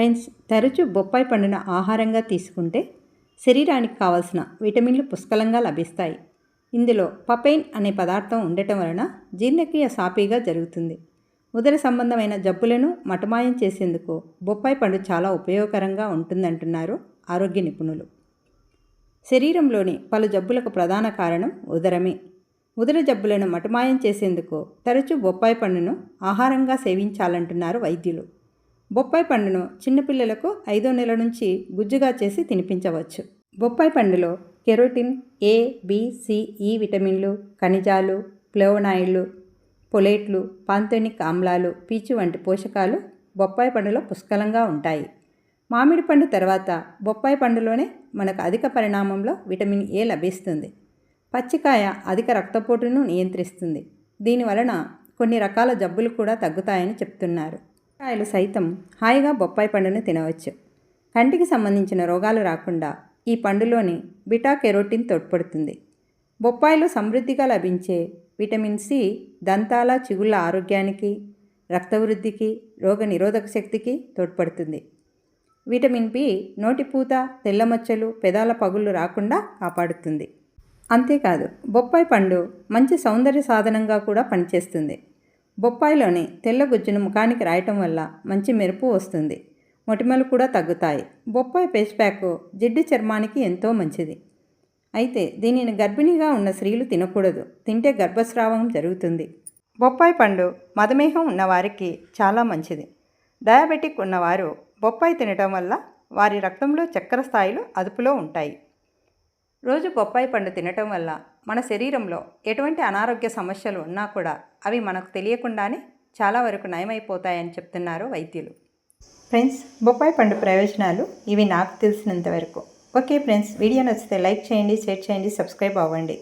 Friends తరచూ బొప్పాయి పండును ఆహారంగా తీసుకుంటే శరీరానికి కావలసిన విటమిన్లు పుష్కలంగా లభిస్తాయి. ఇందులో పపైన్ అనే పదార్థం ఉండటం వలన జీర్ణక్రియ సాపీగా జరుగుతుంది. ఉదర సంబంధమైన జబ్బులను మటమాయం చేసేందుకు బొప్పాయి పండు చాలా ఉపయోగకరంగా ఉంటుందంటున్నారు ఆరోగ్య నిపుణులు. శరీరంలోని పలు జబ్బులకు ప్రధాన కారణం ఉదరమే. ఉదర జబ్బులను మటమాయం చేసేందుకు తరచూ బొప్పాయి పండును ఆహారంగా సేవించాలంటున్నారు వైద్యులు. బొప్పాయి పండును చిన్నపిల్లలకు ఐదో నెల నుంచి గుజ్జుగా చేసి తినిపించవచ్చు. బొప్పాయి పండులో కెరోటిన్ ఏ బిసిఈ సి ఈ విటమిన్లు ఖనిజాలు ఫ్లేవనాయిడ్లు పొలేట్లు పాంతోనిక్ ఆమ్లాలు పీచు వంటి పోషకాలు బొప్పాయి పండులో పుష్కలంగా ఉంటాయి. మామిడి పండు తర్వాత బొప్పాయి పండులోనే మనకు అధిక పరిణామంలో విటమిన్ ఏ లభిస్తుంది. పచ్చికాయ అధిక రక్తపోటును నియంత్రిస్తుంది. దీనివలన కొన్ని రకాల జబ్బులు కూడా తగ్గుతాయని చెప్తున్నారు. కాయలు సైతం హాయిగా బొప్పాయి పండును తినవచ్చు. కంటికి సంబంధించిన రోగాలు రాకుండా ఈ పండులోని బిటా కెరోటిన్ తోడ్పడుతుంది. బొప్పాయిలో సమృద్ధిగా లభించే విటమిన్ సి దంతాల చిగుళ్ళ ఆరోగ్యానికి రక్తవృద్ధికి రోగ నిరోధక శక్తికి తోడ్పడుతుంది. విటమిన్ బి నోటిపూత తెల్లమచ్చలు పెదాల పగుళ్ళు రాకుండా కాపాడుతుంది. అంతేకాదు బొప్పాయి పండు మంచి సౌందర్య సాధనంగా కూడా పనిచేస్తుంది. బొప్పాయిలోని తెల్ల గుజ్జును ముఖానికి రాయటం వల్ల మంచి మెరుపు వస్తుంది. మొటిమలు కూడా తగ్గుతాయి. బొప్పాయి పేస్ట్ ప్యాక్ జిడ్డు చర్మానికి ఎంతో మంచిది. అయితే దీనిని గర్భిణిగా ఉన్న స్త్రీలు తినకూడదు. తింటే గర్భస్రావం జరుగుతుంది. బొప్పాయి పండు మధుమేహం ఉన్నవారికి చాలా మంచిది. డయాబెటిక్ ఉన్నవారు బొప్పాయి తినటం వల్ల వారి రక్తంలో చక్కెర స్థాయిలు అదుపులో ఉంటాయి. రోజు బొప్పాయి పండు తినటం వల్ల మన శరీరంలో ఎటువంటి అనారోగ్య సమస్యలు ఉన్నా కూడా అవి మనకు తెలియకుండానే చాలా వరకు నయమైపోతాయని చెప్తున్నారు వైద్యులు. ఫ్రెండ్స్ బొప్పాయి పండు ప్రయోజనాలు ఇవి నాకు తెలిసినంత వరకు. ఓకే ఫ్రెండ్స్ వీడియో నచ్చితే లైక్ చేయండి షేర్ చేయండి సబ్స్క్రైబ్ అవ్వండి.